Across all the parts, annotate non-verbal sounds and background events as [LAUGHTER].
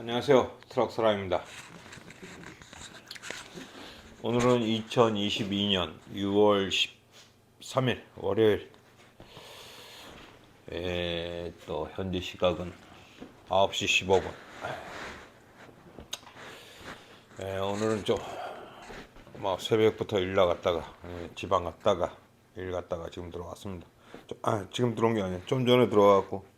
안녕하세요. 트럭스라입니다. 오늘은 2022년 6월 13일 월요일. 에, 또 현재 시각은 9시 15분. 에, 오늘은 좀뭐 새벽부터 일 나갔다가 에, 지방 갔다가 일 갔다가 지금 들어왔습니다. 좀, 아 지금 들어온 게 아니라 좀 전에 들어와갖고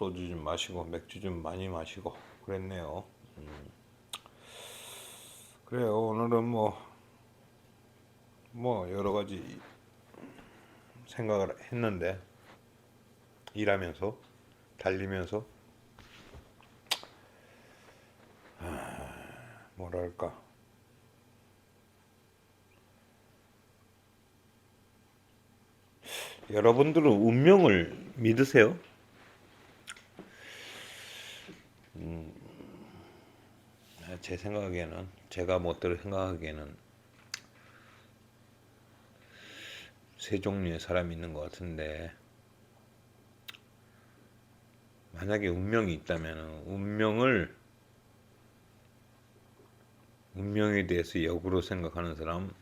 소주 좀 마시고 맥주 좀 많이 마시고 그랬네요. 음. 그래요. 오늘은 뭐, 뭐 여러 가지 생각을 했는데 일하면서 달리면서 아, 뭐랄까 여러분들은 운명을 믿으세요? 제 생각에는 제가 멋대로 생각하기에는 세 종류의 사람이 있는 것 같은데 만약에 운명이 있다면 운명을 운명에 대해서 역으로 생각하는 사람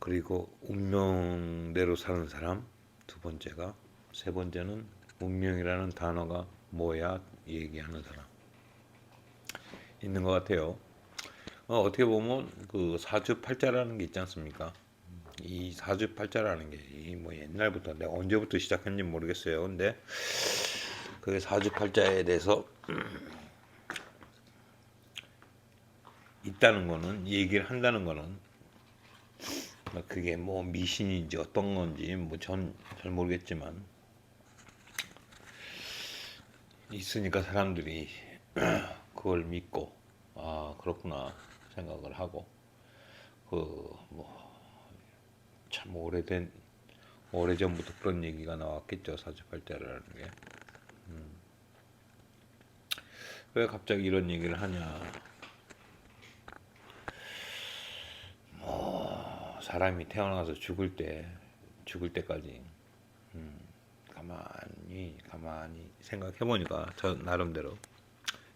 그리고 운명대로 사는 사람 두 번째가 세 번째는 운명이라는 단어가 뭐야 얘기하는 사람 있는 것 같아요. 어, 어떻게 보면 그 사주팔자라는 게 있지 않습니까? 이 사주팔자라는 게 뭐 옛날부터 내가 언제부터 시작했는지 모르겠어요. 근데 그 사주팔자에 대해서 [CLEARS THROAT] 있다는 거는 얘기를 한다는 거는 그게 뭐 미신인지 어떤 건지 뭐 전 잘 모르겠지만 있으니까 사람들이 [CLEARS THROAT] 그걸 믿고 아 그렇구나 생각을 하고 그 뭐 참 오래된 오래 전부터 그런 얘기가 나왔겠죠 사주팔자라는 게. 음. 왜 갑자기 이런 얘기를 하냐? 뭐 사람이 태어나서 죽을 때 죽을 때까지 음, 가만히 가만히 생각해 보니까 저 나름대로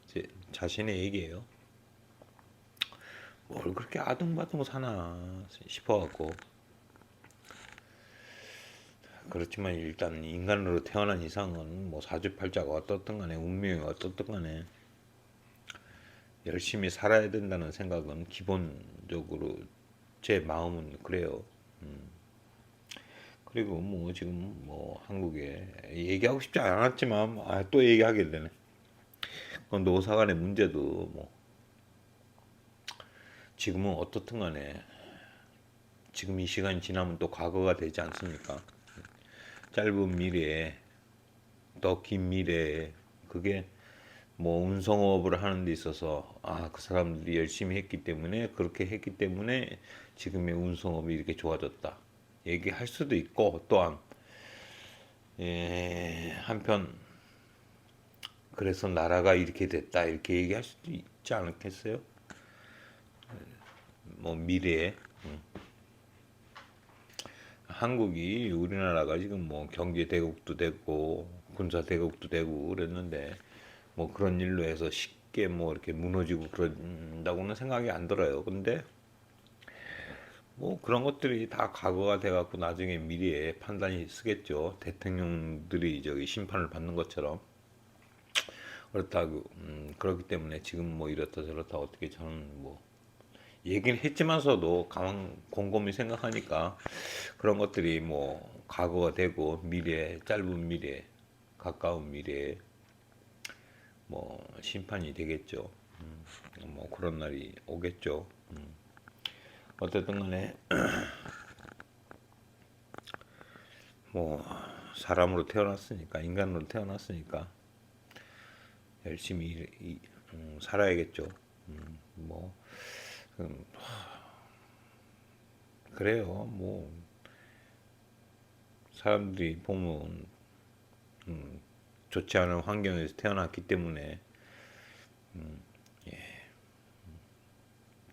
제 자신의 얘기예요. 뭘 그렇게 아둥바둥 사나 싶어갖고 그렇지만 일단 인간으로 태어난 이상은 뭐 사주팔자가 어떻든 간에 운명이 어떻든 간에 열심히 살아야 된다는 생각은 기본적으로 제 마음은 그래요. 음. 그리고 뭐 지금 뭐 한국에 얘기하고 싶지 않았지만 아, 또 얘기하게 되네. 그건 노사 간의 문제도 뭐 지금은 어떻든 간에 지금 이 시간이 지나면 또 과거가 되지 않습니까? 짧은 미래에 더 긴 미래에 그게 뭐 운송업을 하는 데 있어서 아 그 사람들이 열심히 했기 때문에 그렇게 했기 때문에 지금의 운송업이 이렇게 좋아졌다 얘기할 수도 있고 또한 예, 한편 그래서 나라가 이렇게 됐다 이렇게 얘기할 수도 있지 않겠어요? 뭐 미래에 음. 한국이 우리나라가 지금 뭐 경제 대국도 되고 군사 대국도 되고 그랬는데 뭐 그런 일로 해서 쉽게 뭐 이렇게 무너지고 그런다고는 생각이 안 들어요. 근데 뭐 그런 것들이 다 과거가 돼갖고 나중에 미래에 판단이 쓰겠죠. 대통령들이 저기 심판을 받는 것처럼 그렇다고 음, 그렇기 때문에 지금 뭐 이렇다 저렇다 어떻게 저는 뭐 얘기는 했지만서도 가만 곰곰이 생각하니까 그런 것들이 뭐 과거가 되고 미래 짧은 미래 가까운 미래에 뭐 심판이 되겠죠. 음, 뭐 그런 날이 오겠죠. 음. 어쨌든 간에 [CLEARS THROAT] 뭐 사람으로 태어났으니까 인간으로 태어났으니까 열심히 일, 이, 음, 살아야겠죠. 음, 뭐 음, [SIGHS] 그래요. 뭐 사람들이 보면 음, 좋지 않은 환경에서 태어났기 때문에 음, 예.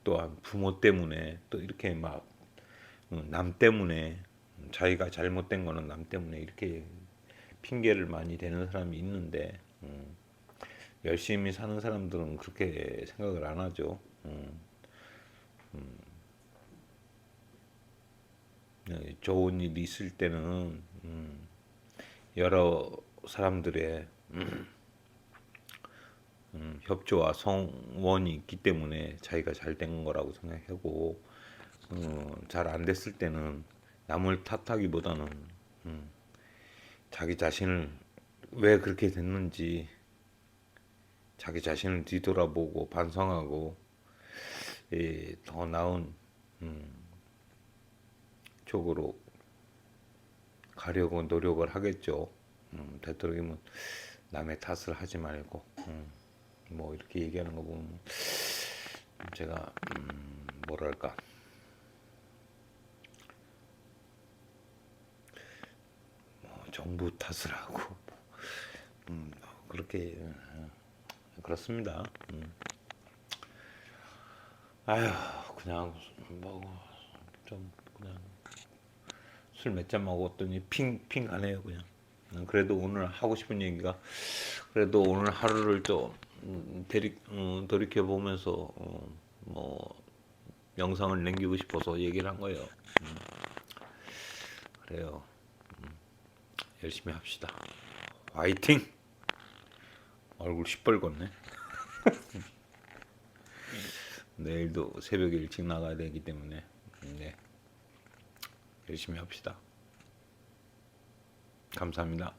또한 부모 때문에 또 이렇게 막 남 때문에 자기가 잘못된 거는 남 때문에 이렇게 핑계를 많이 대는 사람이 있는데 음, 열심히 사는 사람들은 그렇게 생각을 안 하죠. 음, 음, 네, 좋은 일이 있을 때는 음, 여러 사람들의 음, 음, 협조와 성원이 있기 때문에 자기가 잘 된 거라고 생각하고 어, 잘안 됐을 때는 남을 탓하기보다는 음, 자기 자신을 왜 그렇게 됐는지 자기 자신을 뒤돌아보고 반성하고 예, 더 나은 음, 쪽으로 가려고 노력을 하겠죠. 음, 되도록이면 남의 탓을 하지 말고 음, 뭐 이렇게 얘기하는 거 보면 제가 음, 뭐랄까 뭐 정부 탓을 하고 음, 그렇게 음, 그렇습니다. 음. 아휴 그냥 뭐좀 그냥 술 몇 잔 먹었더니 핑핑 가네요 그냥. 음, 그래도 오늘 하고 싶은 얘기가 그래도 오늘 하루를 좀 음, 되리, 음, 돌이켜 보면서 어, 뭐 영상을 남기고 싶어서 얘기를 한 거예요. 음. 그래요. 음, 열심히 합시다. 화이팅! 얼굴 시뻘겋네. [LAUGHS] 내일도 새벽에 일찍 나가야 되기 때문에 네. 열심히 합시다. 감사합니다.